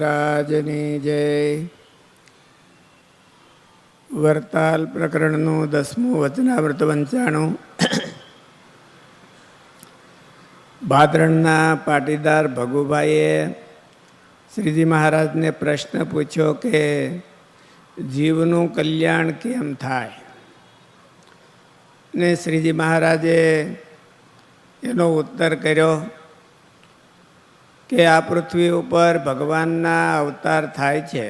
રાજની જય. વર્તાલ પ્રકરણનું દસમું વચનાવ્રત વંચાણું. ભાદરણના પાટીદાર ભગુભાઈએ શ્રીજી મહારાજને પ્રશ્ન પૂછ્યો કે, જીવનું કલ્યાણ કેમ થાય? ને શ્રીજી મહારાજે એનો ઉત્તર કર્યો કે આ પૃથ્વી ઉપર ભગવાનના અવતાર થાય છે,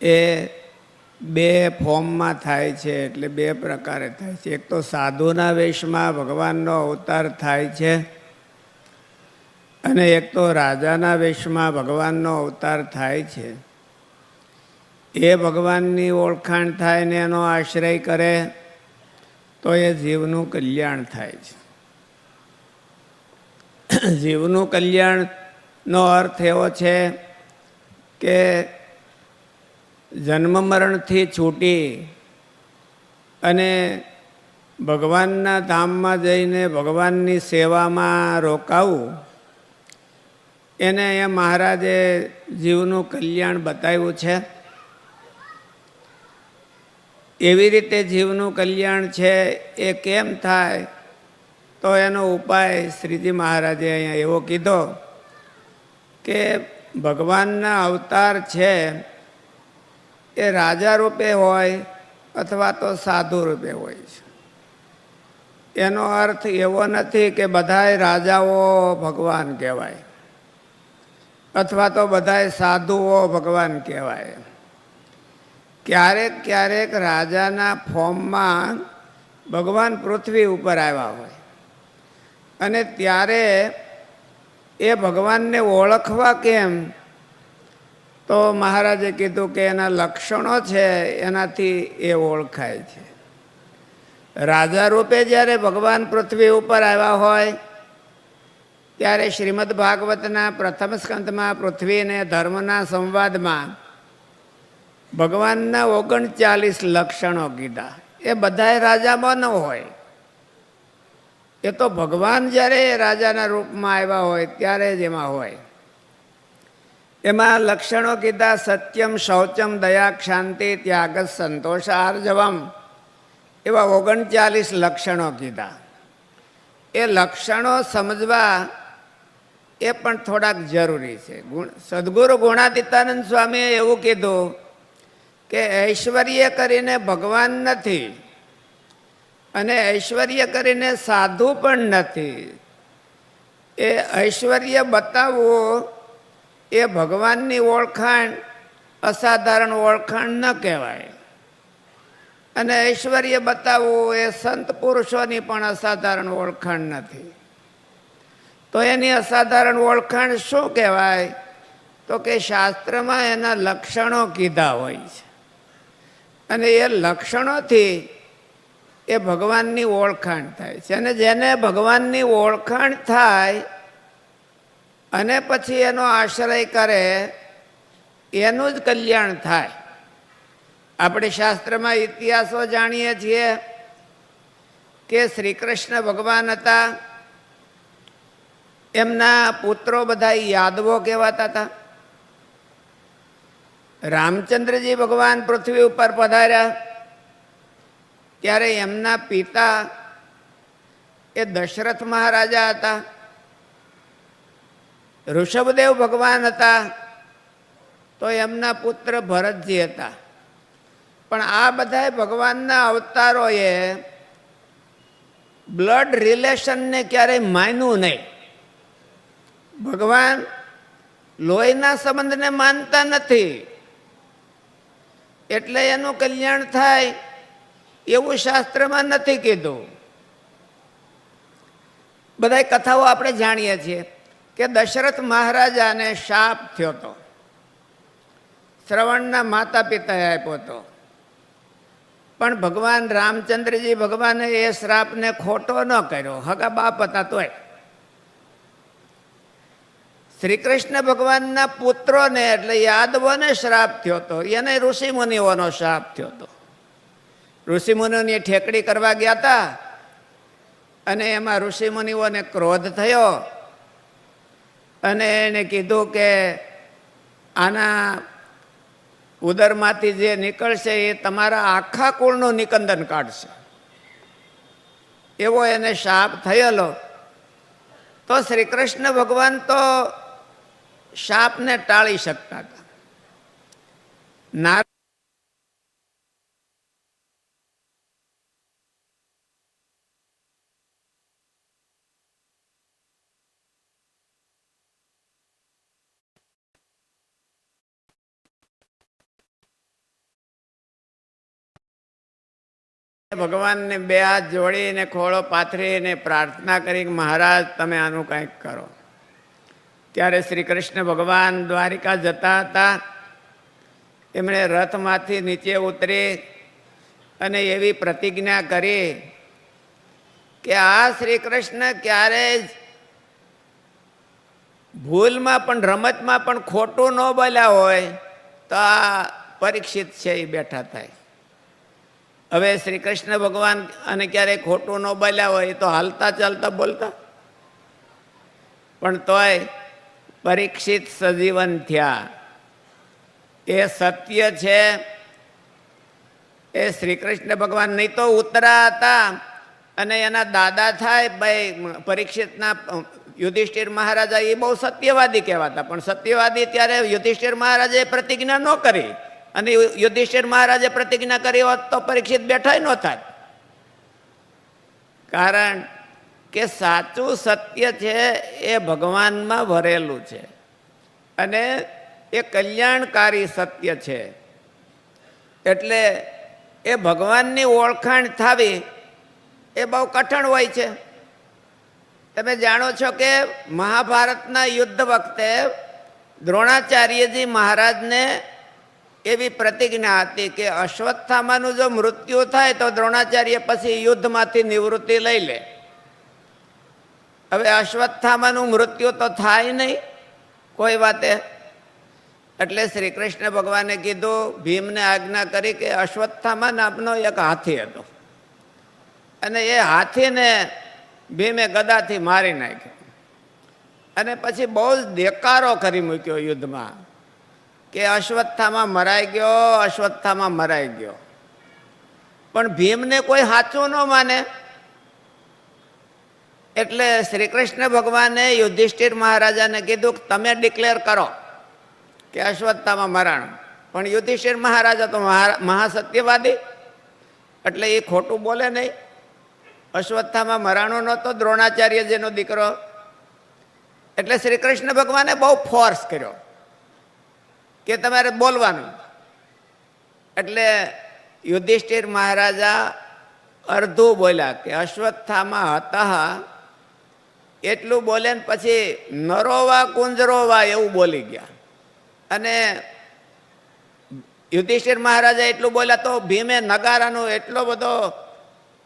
એ બે ફોર્મમાં થાય છે, એટલે બે પ્રકારે થાય છે. એક તો સાધુના વેશમાં ભગવાનનો અવતાર થાય છે અને એક તો રાજાના વેશમાં ભગવાનનો અવતાર થાય છે. એ ભગવાનની ઓળખાણ થાય ને એનો આશ્રય કરે, તો એ જીવનું કલ્યાણ થાય છે. જીવનું કલ્યાણનો અર્થ એવો છે કે જન્મ મરણથી છૂટી અને ભગવાનના ધામમાં જઈને ભગવાનની સેવામાં રોકાવું, એને એ મહારાજે જીવનું કલ્યાણ બતાવ્યું છે. એવી રીતે જીવનું કલ્યાણ છે એ કેમ થાય? તો એનો ઉપાય શ્રીજી મહારાજે અહીંયા એવો કીધો કે ભગવાનના અવતાર છે, એ રાજા રૂપે હોય અથવા તો સાધુ રૂપે હોય છે. એનો અર્થ એવો નથી કે બધાય રાજાઓ ભગવાન કહેવાય અથવા તો બધાય સાધુઓ ભગવાન કહેવાય. ક્યારેક ક્યારેક રાજાના ફોર્મમાં ભગવાન પૃથ્વી ઉપર આવ્યા હોય. અને ત્યારે એ ભગવાનને ઓળખવા કેમ? તો મહારાજે કીધું કે એના લક્ષણો છે, એનાથી એ ઓળખાય છે. રાજા રૂપે જ્યારે ભગવાન પૃથ્વી ઉપર આવ્યા હોય, ત્યારે શ્રીમદ ભાગવતના પ્રથમ સ્કંદમાં પૃથ્વીને ધર્મના સંવાદમાં ભગવાનના ઓગણચાલીસ લક્ષણો કીધા. એ બધાએ રાજામાં ન હોય. એ તો ભગવાન જ્યારે રાજાના રૂપમાં આવ્યા હોય, ત્યારે જ એમાં હોય. એમાં લક્ષણો કીધા, સત્યમ શૌચમ દયા શાંતિ ત્યાગ સંતોષ આર્જવમ એવા ઓગણચાલીસ લક્ષણો કીધા. એ લક્ષણો સમજવા એ પણ થોડાક જરૂરી છે. ગુણ, સદગુરુ ગુણાતીતાનંદ સ્વામીએ એવું કીધું કે ઐશ્વર્ય કરીને ભગવાન નથી અને ઐશ્વર્ય કરીને સાધુ પણ નથી. એ ઐશ્વર્ય બતાવવું એ ભગવાનની ઓળખાણ, અસાધારણ ઓળખાણ ન કહેવાય. અને ઐશ્વર્ય બતાવવું એ સંત પુરુષોની પણ અસાધારણ ઓળખાણ નથી. તો એની અસાધારણ ઓળખાણ શું કહેવાય? તો કે શાસ્ત્રમાં એના લક્ષણો કીધા હોય છે. અને એ લક્ષણોથી એ ભગવાનની ઓળખાણ થાય છે. અને જેને ભગવાનની ઓળખાણ થાય અને પછી એનો આશ્રય કરે, એનું જ કલ્યાણ થાય. આપણે શાસ્ત્રમાં ઇતિહાસો જાણીએ છીએ કે શ્રી કૃષ્ણ ભગવાન હતા. એમના પુત્રો બધા યાદવો કહેવાતા હતા. રામચંદ્રજી ભગવાન પૃથ્વી ઉપર પધાર્યા. ત્યારે એમના પિતા એ દશરથ મહારાજા હતા. ઋષભદેવ ભગવાન હતા. તો એમના પુત્ર ભરતજી હતા. પણ આ બધા ભગવાનના અવતારોએ બ્લડ રિલેશનને ક્યારેય માન્યું નહીં. ભગવાન લોહીના સંબંધને માનતા નથી. એટલે એનું કલ્યાણ થાય. એવું શાસ્ત્રમાં નથી કીધું. બધા કથાઓ આપણે જાણીએ છીએ કે દશરથ મહારાજાને શાપ થયો હતો. શ્રવણના માતા પિતાએ આપ્યો હતો. પણ ભગવાન રામચંદ્રજી ભગવાને એ શ્રાપને ખોટો ન કર્યો. હગા બાપ હતા તોય. શ્રી કૃષ્ણ ભગવાનના પુત્રોને એટલે યાદવોને શ્રાપ થયો હતો. એને ઋષિ મુનિઓનો શ્રાપ થયો હતો. ઋષિ મુનિઓની ઠેકડી કરવા ગયા હતા અને એમાં ઋષિમુનિઓને ક્રોધ થયો અને એને કીધું કે આના ઉદરમાંથી જે નીકળશે એ તમારા આખા કુળનું નિકંદન કાઢશે. એવો એને શાપ થયેલો. તો શ્રી કૃષ્ણ ભગવાન તો શાપને ટાળી શકતા હતા. નાર ભગવાનને બે હાથ જોડીને, ખોળો પાથરીને પ્રાર્થના કરી મહારાજ, તમે આનું કંઈક કરો. ત્યારે શ્રી કૃષ્ણ ભગવાન દ્વારિકા જતા હતા. એમણે રથમાંથી નીચે ઉતરી અને એવી પ્રતિજ્ઞા કરી કે આ શ્રી કૃષ્ણ ક્યારેય ભૂલમાં પણ, રમતમાં પણ ખોટું ન બોલ્યા હોય, તો આ પરીક્ષિત છે એ બેઠા થાય. હવે શ્રી કૃષ્ણ ભગવાન અને ક્યારેય ખોટું ન બોલ્યા હોય તો હાલતા ચાલતા બોલતા. પણ તોય પરીક્ષિત સજીવન થયા. એ સત્ય છે, એ શ્રી કૃષ્ણ ભગવાન નહીં તો ઉતરા હતા. અને એના દાદા થાય, ભાઈ પરીક્ષિતના યુધિષ્ઠિર મહારાજા એ બહુ સત્યવાદી કહેવાતા. પણ સત્યવાદી ત્યારે યુધિષ્ઠિર મહારાજે પ્રતિજ્ઞા ન કરી. અને યુધિષ્ઠિર મહારાજે પ્રતિજ્ઞા કરી, હોત તો પરીક્ષિત બેઠા ન થાય કારણ કે સાચું સત્ય છે એ ભગવાનમાં ભરેલું છે. અને એ કલ્યાણકારી સત્ય છે. એટલે એ ભગવાનની ઓળખાણ થાવી એ બહુ કઠણ હોય છે. તમે જાણો છો કે મહાભારતના યુદ્ધ વખતે દ્રોણાચાર્યજી મહારાજને એવી પ્રતિજ્ઞા હતી કે અશ્વત્થામાનું જો મૃત્યુ થાય તો દ્રોણાચાર્ય પછી યુદ્ધમાંથી નિવૃત્તિ લઈ લે. હવે અશ્વત્થામાનું મૃત્યુ તો થાય નહીં. કોઈ વાતે. એટલે શ્રી કૃષ્ણ ભગવાને કીધું, ભીમને આજ્ઞા કરી કે અશ્વત્થામા નામનો એક હાથી હતો. અને એ હાથીને ભીમે ગદાથી મારી નાખ્યો. અને પછી બહુ જ દેકારો કરી મૂક્યો યુદ્ધમાં. કે અશ્વત્થામાં મરાઈ ગયો, અશ્વત્થામાં મરાઈ ગયો. પણ ભીમને કોઈ સાચું ન માને. એટલે શ્રી કૃષ્ણ ભગવાને યુધિષ્ઠિર મહારાજાને કીધું કે તમે ડિક્લેર કરો કે અશ્વત્થામાં મરણ. પણ યુધિષ્ઠિર મહારાજા તો મહા- મહાસત્યવાદી. એટલે એ ખોટું બોલે નહીં. અશ્વત્થામાં મરાણો નહોતો દ્રોણાચાર્ય જેનો દીકરો. એટલે શ્રી કૃષ્ણ ભગવાને બહુ ફોર્સ કર્યો. કે તમારે બોલવાનું. એટલે યુધિષ્ઠિર મહારાજા અર્ધું બોલ્યા કે અશ્વત્થામાં હતા, એટલું બોલે ને પછી નરોવા કુંજરોવા એવું બોલી ગયા. અને યુધિષ્ઠિર મહારાજા એટલું બોલ્યા તો ભીમે નગારાનો એટલો બધો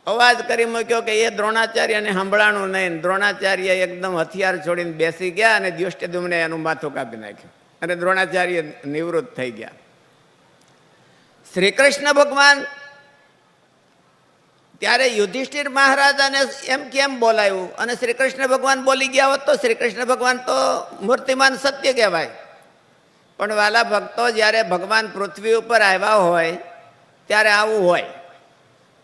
અવાજ કરી મૂક્યો કે એ દ્રોણાચાર્યને સંભળાણું નહીં. દ્રોણાચાર્ય એકદમ હથિયાર છોડીને બેસી ગયા અને દ્યુષ્ટદુમને એનું માથું કાપી નાખ્યું. અને દ્રોણાચાર્ય નિવૃત્ત થઈ ગયા. શ્રી કૃષ્ણ ભગવાન ત્યારે યુધિષ્ઠિર મહારાજાને એમ કેમ બોલાયું? અને શ્રી કૃષ્ણ ભગવાન બોલી ગયા હોત તો શ્રી કૃષ્ણ ભગવાન તો મૂર્તિમાન સત્ય કહેવાય. પણ વાલા ભક્તો જ્યારે ભગવાન પૃથ્વી ઉપર આવ્યા હોય, ત્યારે આવું હોય.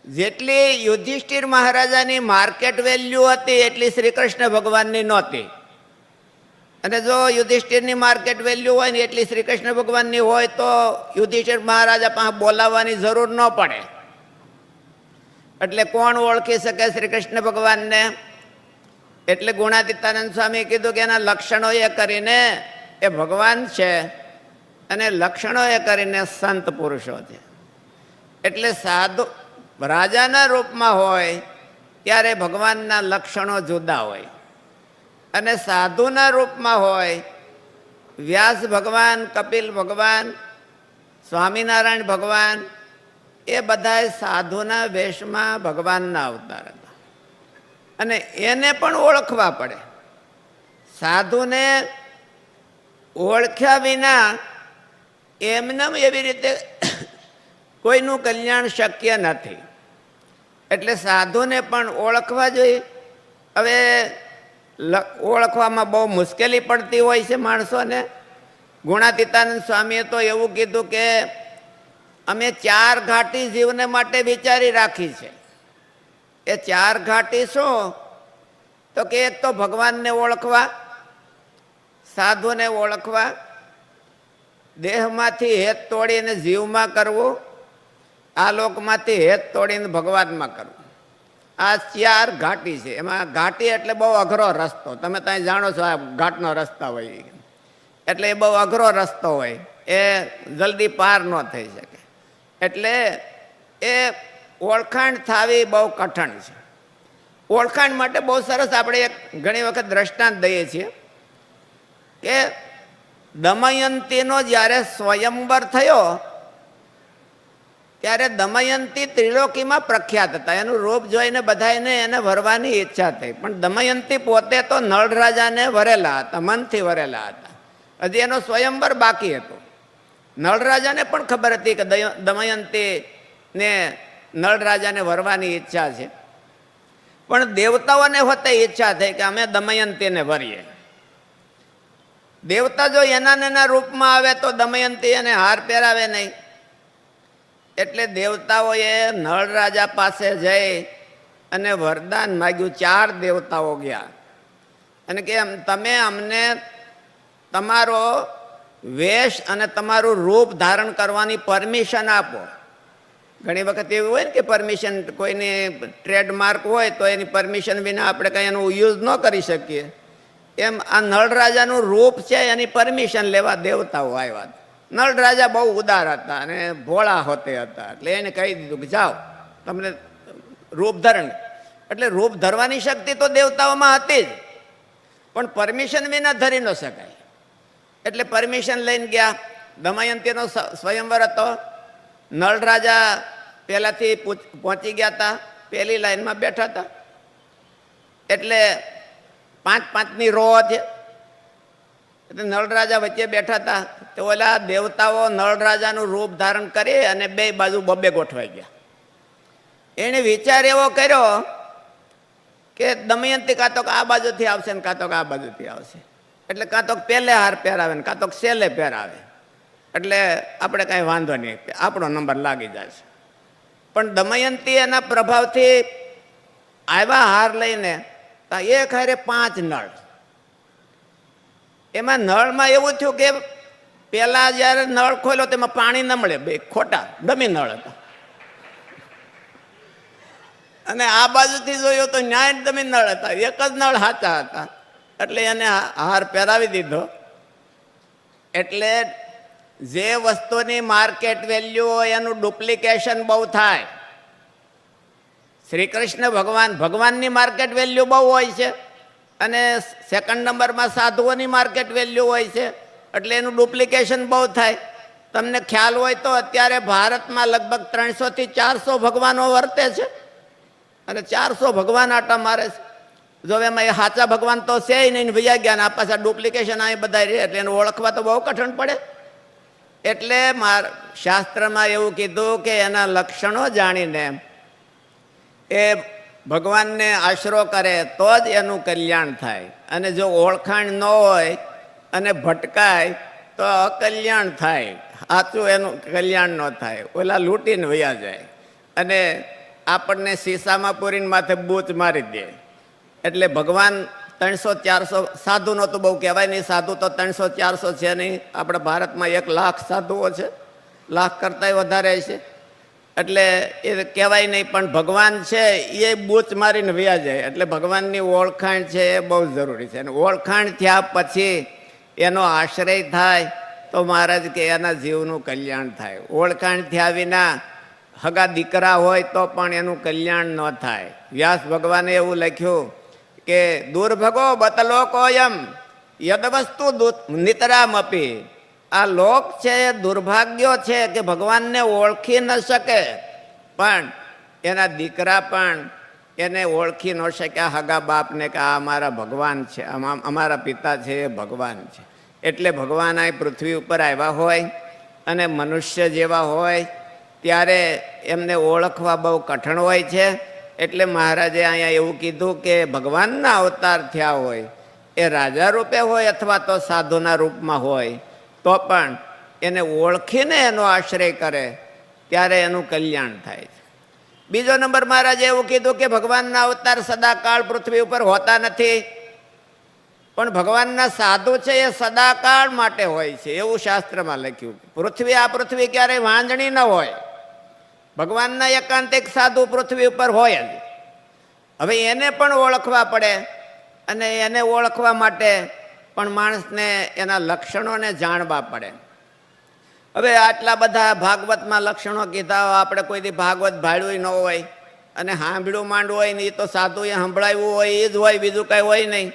જેટલી યુધિષ્ઠિર મહારાજાની માર્કેટ વેલ્યુ હતી, એટલી શ્રી કૃષ્ણ ભગવાનની નહોતી. અને જો યુધિષ્ઠિરની માર્કેટ વેલ્યુ હોય ને એટલી શ્રી કૃષ્ણ ભગવાનની હોય તો યુધિષ્ઠિર મહારાજા પાસે બોલાવવાની જરૂર ન પડે. એટલે કોણ ઓળખી શકે શ્રી કૃષ્ણ ભગવાનને? એટલે ગુણાતીતાનંદ સ્વામી કીધું કે એના લક્ષણો એ કરીને એ ભગવાન છે અને લક્ષણો એ કરીને સંત પુરુષો છે. એટલે સાધુ રાજાના રૂપમાં હોય ત્યારે ભગવાનના લક્ષણો જુદા હોય. અને સાધુના રૂપમાં હોય, વ્યાસ ભગવાન, કપિલ ભગવાન, સ્વામિનારાયણ ભગવાન, એ બધા સાધુના વેશમાં ભગવાનના અવતાર હતા. અને એને પણ ઓળખવા પડે. સાધુને ઓળખ્યા વિના એમને એવી રીતે કોઈનું કલ્યાણ શક્ય નથી. એટલે સાધુને પણ ઓળખવા જોઈએ. હવે ઓળખવામાં બહુ મુશ્કેલી પડતી હોય છે માણસોને. ગુણાતીતાનંદ સ્વામીએ તો એવું કીધું કે, અમે ચાર ઘાટી જીવને માટે વિચારી રાખી છે. એ ચાર ઘાટી શું? તો કે એક તો ભગવાનને ઓળખવા, સાધુને ઓળખવા, દેહમાંથી હેત તોડીને જીવમાં કરવું, આ લોકમાંથી હેત તોડીને ભગવાનમાં કરવું. આ ચાર ઘાટી છે. એમાં ઘાટી એટલે બહુ અઘરો રસ્તો. તમે ત્યાં જાણો છો આ ઘાટનો રસ્તા હોય એટલે એ બહુ અઘરો રસ્તો હોય. એ જલ્દી પાર ન થઈ શકે. એટલે એ ઓળખાણ થાવી બહુ કઠણ છે. ઓળખાણ માટે બહુ સરસ આપણે એક ઘણી વખત દ્રષ્ટાંત દઈએ છીએ કે દમયંતીનો જ્યારે સ્વયંવર થયો ત્યારે દમયંતી ત્રિલોકીમાં પ્રખ્યાત હતા. એનું રૂપ જોઈને બધાને એને વરવાની ઈચ્છા થઈ. પણ દમયંતી પોતે તો નળ રાજાને વરેલા હતા, મનથી વરેલા હતા. હજી એનો સ્વયંવર બાકી હતો. નળ રાજાને પણ ખબર હતી કે દમયંતીને નળ રાજાને વરવાની ઈચ્છા છે. પણ દેવતાઓને હોતે ઈચ્છા થઈ કે અમે દમયંતીને વરીએ. દેવતા જો એના એના રૂપમાં આવે તો દમયંતી એને હાર પહેરાવે નહીં. એટલે દેવતાઓએ નળ રાજા પાસે જઈ અને વરદાન માગ્યું. ચાર દેવતાઓ ગયા. અને કે તમે અમને તમારો વેશ અને તમારું રૂપ ધારણ કરવાની પરમિશન આપો. ઘણી વખત એવું હોય ને કે પરમિશન કોઈની ટ્રેડમાર્ક હોય તો એની પરમિશન વિના આપણે કંઈ એનું યુઝ ન કરી શકીએ. એમ, આ નળ રાજાનું રૂપ છે, એની પરમિશન લેવા દેવતાઓ આવ્યા. નળ રાજા બહુ ઉદાર હતા અને ભોળા હોતે હતા. એટલે એને કહી દીધું કે જાઓ, તમને રૂપ ધરણ. એટલે રૂપ ધરવાની શક્તિ તો દેવતાઓમાં હતી જ. પણ પરમિશન વિના ધરી ન શકાય. એટલે પરમિશન લઈને ગયા. દમયંતીનો સ્વયંવર હતો. નળ રાજા પહેલાંથી પહોંચી ગયા હતા પહેલી લાઈનમાં બેઠા હતા એટલે પાંચ પાંચની રો છે એટલે નળરાજા વચ્ચે બેઠા હતા. તો ઓલા દેવતાઓ નળરાજાનું રૂપ ધારણ કરી અને બે બાજુ બબે ગોઠવાઈ ગયા. એણે વિચાર એવો કર્યો કે દમયંતી કાં તો આ બાજુથી આવશે ને કાં તો આ બાજુથી આવશે. એટલે કાં તો પહેલે હાર પહેરાવે ને કાં તો સેલે પહેરાવે. એટલે આપણે કાંઈ વાંધો નહીં આપણો નંબર લાગી જશે પણ દમયંતી એના પ્રભાવથી આવ્યા હાર લઈને એક હારે પાંચ નળ. એમાં નળમાં એવું થયું કે પેલા જ્યારે નળ ખોલ્યો તેમાં પાણી ન મળે. બે ખોટા, ડમી નળ હતા. અને આ બાજુથી જોયો તો ન્યાય ડમી નળ હતા. એક જ નળ સાચા હતા. એટલે એને હાર પહેરાવી દીધો. એટલે જે વસ્તુની માર્કેટ વેલ્યુ હોય એનું ડુપ્લિકેશન બહુ થાય. શ્રી કૃષ્ણ ભગવાન, ભગવાનની માર્કેટ વેલ્યુ બહુ હોય છે. અને સેકન્ડ નંબરમાં સાધુઓની માર્કેટ વેલ્યુ હોય છે, એટલે એનું ડુપ્લિકેશન બહુ થાય. તમને ખ્યાલ હોય તો અત્યારે ભારતમાં લગભગ ત્રણસોથી ચારસો ભગવાનો વર્તે છે. અને ચારસો ભગવાન આટા મારે છે. જો એમાં એ સાચા ભગવાન તો છે નહીં ભૈયા ગયા ને આ પાછા ડુપ્લિકેશન આ બધા રહે, એટલે એને ઓળખવા તો બહુ કઠણ પડે. એટલે માર શાસ્ત્રમાં એવું કીધું કે એના લક્ષણો જાણીને એ ભગવાનને આશરો કરે તો જ એનું કલ્યાણ થાય. અને જો ઓળખાણ ન હોય અને ભટકાય તો અકલ્યાણ થાય. સાચું એનું કલ્યાણ ન થાય. ઓલા લૂંટીને વયા જાય. અને આપણને શીશામાં પૂરીને માથે બૂચ મારી દે. એટલે ભગવાન ત્રણસો ચારસો સાધુનો તો બહુ કહેવાય નહીં. સાધુ તો ત્રણસો ચારસો છે નહીં. આપણા ભારતમાં એક લાખ સાધુઓ છે. લાખ કરતાંય વધારે છે. એટલે એ કહેવાય નહીં, પણ ભગવાન છે, એ બૂચ મારીને વ્યા જાય. એટલે ભગવાનની ઓળખાણ છે એ બહુ જરૂરી છે. અને ઓળખાણ થયા પછી એનો આશ્રય થાય તો મહારાજ કે એના જીવનું કલ્યાણ થાય. ઓળખાણ થયા વિના હગા દીકરા હોય તો પણ એનું કલ્યાણ ન થાય. વ્યાસ ભગવાને એવું લખ્યું કે, દુર્ભગો બતલો કોયમ યદ વસ્તુ નિતરામપી. આ લોક છે એ દુર્ભાગ્યો છે કે ભગવાનને ઓળખી ન શકે. પણ એના દીકરા પણ એને ઓળખી ન શક્યા હગા બાપને કે આ અમારા ભગવાન છે અમા- અમારા પિતા છે એ ભગવાન છે. એટલે ભગવાન આ પૃથ્વી ઉપર આવ્યા હોય અને મનુષ્ય જેવા હોય ત્યારે એમને ઓળખવા બહુ કઠણ હોય છે. એટલે મહારાજે અહીંયા એવું કીધું કે ભગવાનના અવતાર થયા હોય, એ રાજા રૂપે હોય અથવા તો સાધુના રૂપમાં હોય. તો પણ એને ઓળખીને એનો આશ્રય કરે, ત્યારે એનું કલ્યાણ થાય છે. બીજો નંબર મહારાજે એવું કીધું કે ભગવાનના અવતાર સદાકાળ પૃથ્વી ઉપર હોતા નથી. પણ ભગવાનના સાધુ છે એ સદાકાળ માટે હોય છે, એવું શાસ્ત્રમાં લખ્યું. પૃથ્વી આ પૃથ્વી ક્યારેય વાંજણી ન હોય. ભગવાનના એકાંતિક સાધુ પૃથ્વી ઉપર હોય જ. હવે એને પણ ઓળખવા પડે અને એને ઓળખવા માટે પણ માણસને એના લક્ષણોને જાણવા પડે. હવે આટલા બધા ભાગવતમાં લક્ષણો કીધા આપણે કોઈ દી ભાગવત ભાડ્યું ન હોય, અને સાંભળ્યું માંડવું હોય ને એ તો સાધુએ સંભળાવ્યું હોય એ જ હોય, બીજું કાંઈ હોય નહીં.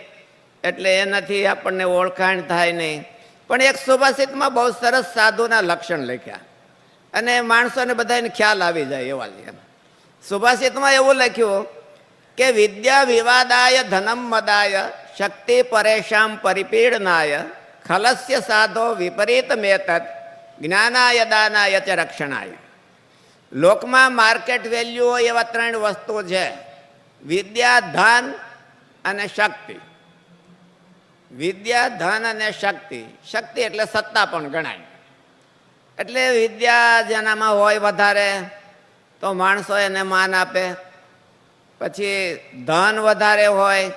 એટલે એનાથી આપણને ઓળખાણ થાય નહીં. પણ એક સુભાષિતમાં બહુ સરસ સાધુના લક્ષણ લખ્યા. અને માણસોને બધાને ખ્યાલ આવી જાય એવા સુભાષિતમાં એવું લખ્યું કે વિદ્યા વિવાદાય ધનમ મદાય શક્તિ પરેશામ પરિપીડનાય ખલસ્ય સાધો વિપરીત મેતત જ્ઞાનાય દાનાય ચ રક્ષણાય લોકમાં માર્કેટ વેલ્યુ હોય એવા ત્રણ વસ્તુ છે. વિદ્યા, ધન અને શક્તિ. વિદ્યા, ધન અને શક્તિ. શક્તિ એટલે સત્તા પણ ગણાય. એટલે વિદ્યા જેનામાં હોય વધારે, તો માણસો એને માન આપે. પછી ધન વધારે હોય,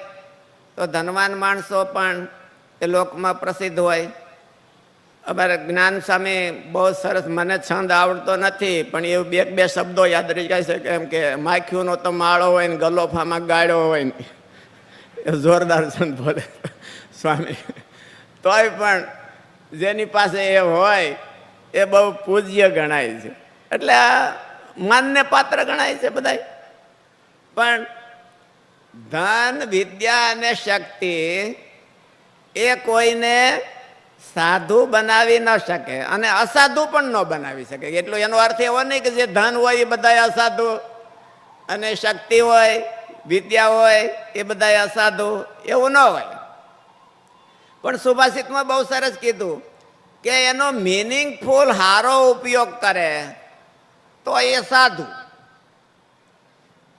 તો ધનવાન માણસો પણ એ લોકમાં પ્રસિદ્ધ હોય. અમારે જ્ઞાન સામે બહુ સરસ મને છંદ આવડતો નથી, પણ એ બે બે શબ્દો યાદ રહી જાય છે કેમ કે માખ્યુંનો તો માળો હોય ને ગલોફામાં ગાળ્યો હોય ને. એ જોરદાર છંદ બોલે. સ્વામી, તોય પણ જેની પાસે એ હોય, એ બહુ પૂજ્ય ગણાય છે. એટલે માનને પાત્ર ગણાય છે બધાય. પણ ધન, વિદ્યા અને શક્તિ એ કોઈને સાધુ બનાવી ન શકે અને અસાધુ પણ ન બનાવી શકે. એટલો એનો અર્થ એવો નહીં કે જે ધન હોય એ બધા અસાધુ અને શક્તિ હોય, વિદ્યા હોય એ બધા અસાધુ એવું ન હોય. પણ સુભાષિતમાં બહુ સરસ કીધું કે એનો મિનિંગફુલ હારો ઉપયોગ કરે તો એ સાધુ.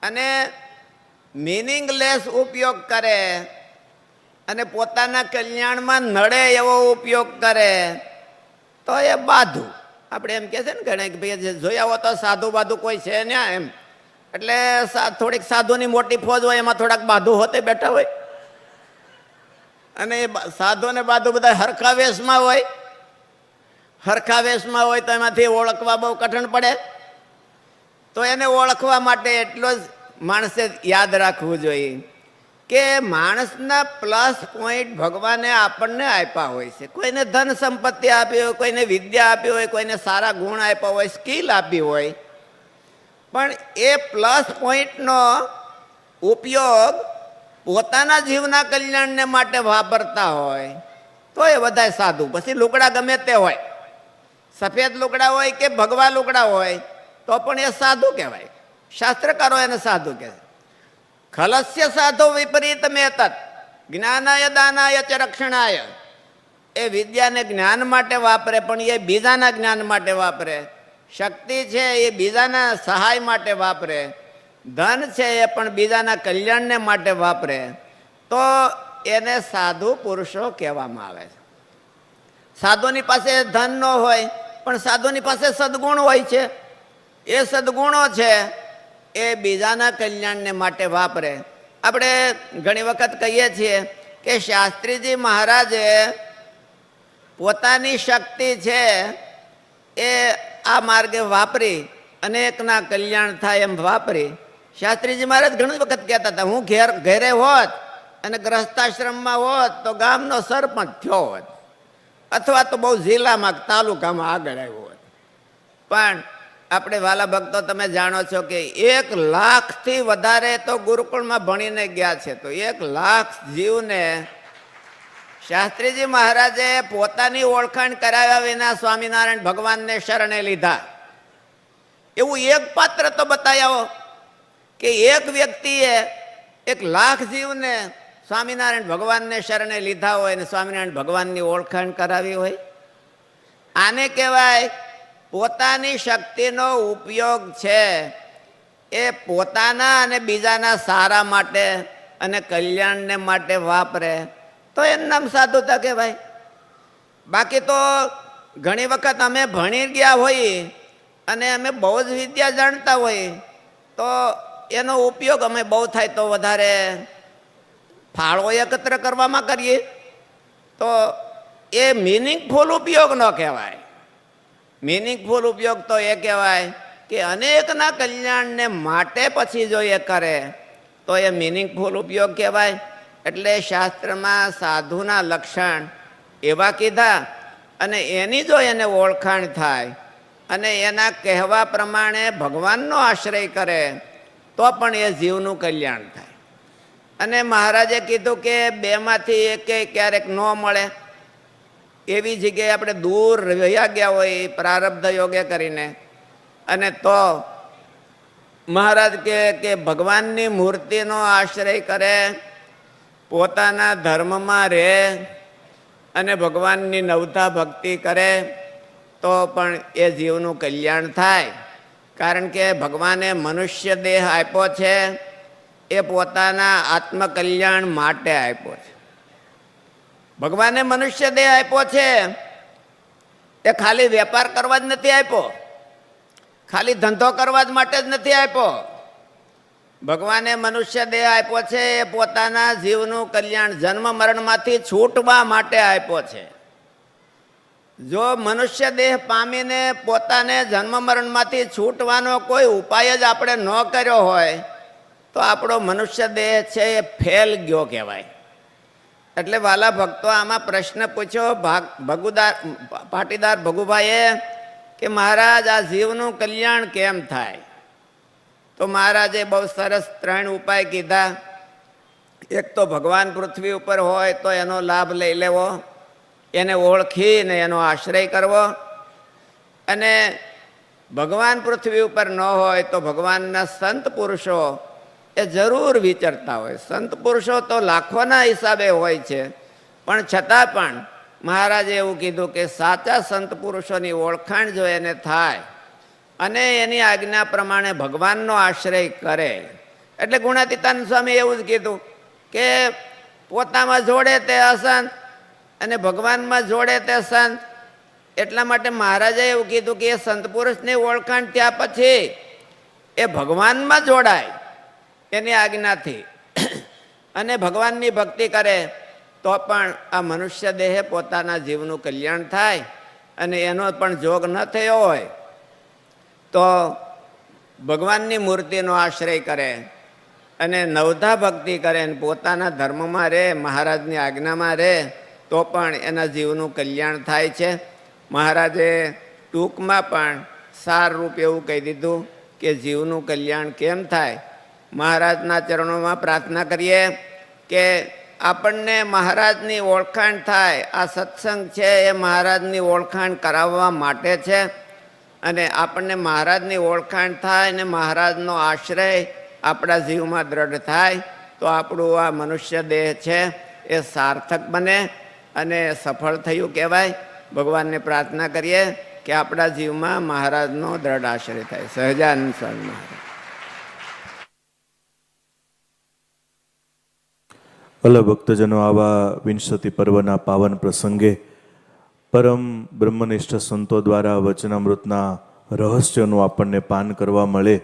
અને મિનિંગલેસ ઉપયોગ કરે અને પોતાના કલ્યાણમાં નડે એવો ઉપયોગ કરે, તો એ બાધું. આપણે એમ કહે છે ને ઘણા ભાઈ જોયા હો તો સાધુ બાધુ કોઈ છે ને એમ. એટલે થોડીક સાધુની મોટી ફોજ હોય એમાં થોડાક બાધુ હોતે બેઠા હોય. અને એ સાધુ ને બાધુ બધા હરખા વેશમાં હોય. હરખા વેશમાં હોય તો એમાંથી ઓળખવા બહુ કઠણ પડે. તો એને ઓળખવા માટે એટલો જ માણસે યાદ રાખવું જોઈએ કે માણસના પ્લસ પોઈન્ટ ભગવાને આપણને આપ્યા હોય છે. કોઈને ધન સંપત્તિ આપી હોય, કોઈને વિદ્યા આપી હોય, કોઈને સારા ગુણ આપ્યા હોય, સ્કિલ આપી હોય, પણ એ પ્લસ પોઈન્ટનો ઉપયોગ પોતાના જીવના કલ્યાણને માટે વાપરતા હોય, તો એ બધા સાધુ. પછી લુગડા ગમે તે હોય, સફેદ લુગડા હોય કે ભગવા લુગડા હોય, તો પણ એ સાધુ કહેવાય. શાસ્ત્રકારો એને સાધુ કહે છે. ખલસ્ય સાધુ વિપરીત મેતત, જ્ઞાનાય દાનાય ચ રક્ષણાય. એ વિદ્યાને જ્ઞાન માટે વાપરે, પણ એ બીજાના જ્ઞાન માટે વાપરે. શક્તિ છે એ બીજાના સહાય માટે વાપરે. ધન છે એ પણ બીજાના કલ્યાણને માટે વાપરે. તો એને સાધુ પુરુષો કહેવામાં આવે છે. સાધુની પાસે ધન ન હોય, પણ સાધુની પાસે સદગુણ હોય છે. એ સદગુણો છે એ બીજાના કલ્યાણને માટે વાપરે. આપણે ઘણી વખત કહીએ છીએ કે શાસ્ત્રીજી મહારાજે પોતાની શક્તિ છે એ આ માર્ગે વાપરી, અનેકના કલ્યાણ થાય એમ વાપરી. શાસ્ત્રીજી મહારાજ ઘણી વખત કહેતા હતા, હું ઘેર, ઘરે હોત અને ગ્રસ્તાશ્રમમાં હોત તો ગામનો સરપંચ થયો હોત. અથવા તો બહુ જિલ્લામાં તાલુકામાં આગળ આવ્યો હોત. પણ આપણે વાલા ભક્તો, તમે જાણો છો કે એક લાખથી વધારે તો ગુરુકુળમાં ભણીને ગયા છે. તો એક લાખ જીવને શાસ્ત્રીજી મહારાજે પોતાની ઓળખાણ કરાવ્યા વિના સ્વામિનારાયણ ભગવાનને શરણે લીધા. એવું એક પાત્ર તો બતાવો કે એક વ્યક્તિએ એક લાખ જીવને સ્વામિનારાયણ ભગવાનને શરણે લીધા હોય અને સ્વામિનારાયણ ભગવાનની ઓળખાણ કરાવી હોય. આને કહેવાય પોતાની શક્તિનો ઉપયોગ છે. એ પોતાના અને બીજાના સારા માટે અને કલ્યાણને માટે વાપરે. તો એનું નામ સાધુતા કહેવાય બાકી તો ઘણી વખત અમે ભણી ગયા હોઈએ અને અમે બહુ જ વિદ્યા જાણતા હોઈએ તો એનો ઉપયોગ અમે બહુ થાય તો વધારે ફાળો એકત્ર કરવામાં કરીએ. તો એ મિનિંગફુલ ઉપયોગ ન કહેવાય. મિનિંગફુલ ઉપયોગ તો એ કહેવાય કે અનેકના કલ્યાણને માટે પછી જો એ કરે, તો એ મિનિંગફુલ ઉપયોગ કહેવાય. એટલે શાસ્ત્રમાં સાધુના લક્ષણ એવા કીધા અને એની જો એને ઓળખાણ થાય અને એના કહેવા પ્રમાણે ભગવાનનો આશ્રય કરે, તો પણ એ જીવનું કલ્યાણ થાય. અને મહારાજે કીધું કે બેમાંથી એકે ક્યારેક ન મળે. એવી જગ્યાએ આપણે દૂર રહ્યા ગયા હોય પ્રારબ્ધ યોગે કરીને. અને તો મહારાજ કે કે ભગવાનની મૂર્તિનો આશ્રય કરે, પોતાના ધર્મમાં રહે અને ભગવાનની નવતા ભક્તિ કરે, તો પણ એ જીવનું કલ્યાણ થાય. કારણ કે ભગવાને મનુષ્ય દેહ આપ્યો છે, એ પોતાના આત્મકલ્યાણ માટે આપ્યો છે. ભગવાને મનુષ્ય દેહ આપ્યો છે, એ ખાલી વેપાર કરવા જ નથી આપ્યો. ખાલી ધંધો કરવા જ માટે જ નથી આપ્યો. ભગવાને મનુષ્ય દેહ આપ્યો છે, એ પોતાના જીવનું કલ્યાણ જન્મ મરણમાંથી છૂટવા માટે આપ્યો છે. જો મનુષ્ય દેહ પામીને પોતાને જન્મ મરણમાંથી છૂટવાનો કોઈ ઉપાય જ આપણે ન કર્યો હોય, તો આપણો મનુષ્ય દેહ છે એ ફેલ ગયો કહેવાય. એટલે વાલા ભક્તો આમાં પ્રશ્ન પૂછ્યો ભાગ ભગુદાર પાટીદાર ભગુભાઈએ કે મહારાજ, આ જીવનું કલ્યાણ કેમ થાય? તો મહારાજે બહુ સરસ ત્રણ ઉપાય કીધા. એક તો ભગવાન પૃથ્વી ઉપર હોય તો એનો લાભ લઈ લેવો, એને ઓળખીને એનો આશ્રય કરવો. અને ભગવાન પૃથ્વી ઉપર ન હોય તો ભગવાનના સંત પુરુષો એ જરૂર વિચરતા હોય. સંત પુરુષો તો લાખોના હિસાબે હોય છે. પણ છતાં પણ મહારાજે એવું કીધું કે સાચા સંત પુરુષોની ઓળખાણ જો એને થાય અને એની આજ્ઞા પ્રમાણે ભગવાનનો આશ્રય કરે. એટલે ગુણાતીતાન સ્વામી એવું જ કીધું કે પોતામાં જોડે તે અસંત અને ભગવાનમાં જોડે તે સંત. એટલા માટે મહારાજે એવું કીધું કે એ સંત પુરુષની ઓળખાણ ત્યાં પછી એ ભગવાનમાં જોડાય. એની આજ્ઞાથી. અને ભગવાનની ભક્તિ કરે, તો પણ આ મનુષ્ય દેહે પોતાના જીવનું કલ્યાણ થાય અને એનો પણ જોગ ન થયો હોય. તો ભગવાનની મૂર્તિનો આશ્રય કરે અને નવધા ભક્તિ કરે અને પોતાના ધર્મમાં રહે, મહારાજની આજ્ઞામાં રહે, તો પણ એના જીવનું કલ્યાણ થાય છે. મહારાજે ટૂંકમાં પણ સારરૂપ એવું કહી દીધું કે જીવનું કલ્યાણ કેમ થાય? મહારાજના ચરણોમાં પ્રાર્થના કરીએ કે આપણને મહારાજની ઓળખાણ થાય. આ સત્સંગ છે એ મહારાજની ઓળખાણ કરાવવા માટે છે અને આપણને મહારાજની ઓળખાણ થાય અને મહારાજનો આશ્રય આપણા જીવમાં દ્રઢ થાય તો આપણું આ મનુષ્ય દેહ છે એ સાર્થક બને અને સફળ થયું કહેવાય. ભગવાનને પ્રાર્થના કરીએ કે આપણા જીવમાં મહારાજનો દ્રઢ આશ્રય થાય. સહજાનંદ સ્વામી મહારાજ. અલ ભક્તજનો આવા વિંશતિ પર્વના પાવન પ્રસંગે પરમ બ્રહ્મનિષ્ઠ સંતો દ્વારા વચનામૃતના રહસ્યનું આપણને પાન કરવા મળે,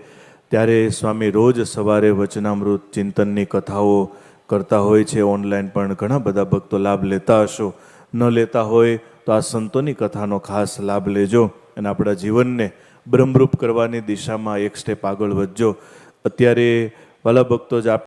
ત્યારે સ્વામી રોજ સવારે વચનામૃત ચિંતનની કથાઓ કરતા હોય છે. ઓનલાઈન પણ ઘણા બધા ભક્તો લાભ લેતા હશો. ન લેતા હોય તો આ સંતોની કથાનો ખાસ લાભ લેજો અને આપણા જીવનને બ્રહ્મરૂપ કરવાની દિશામાં એક સ્ટેપ આગળ વધજો. અત્યારે વાલા ભક્તો જ આપ